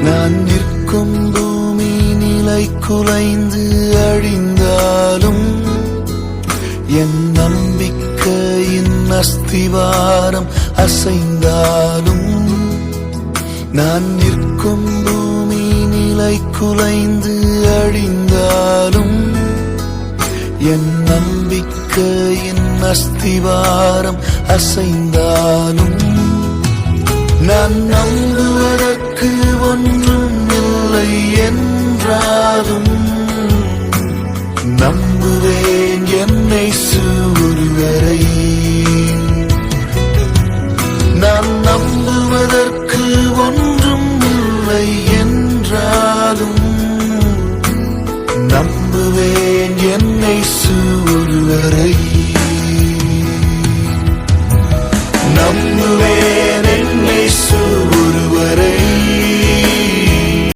நான் நிற்கும் பூமி நிலை குலைந்து அழிந்தாலும் என் நம்பிக்கையின் அஸ்திவாரம் அசைந்தாலும் நான் நிற்கும் பூமி நிலை குலைந்து அழிந்தாலும் என் நம்பிக்கையின் அஸ்திவாரம் அசைந்தாலும் நான் நம்ப அதில் ஒன்றும் இல்லை என்றாலும் நம்புவேன் என்னை சூழ்வரை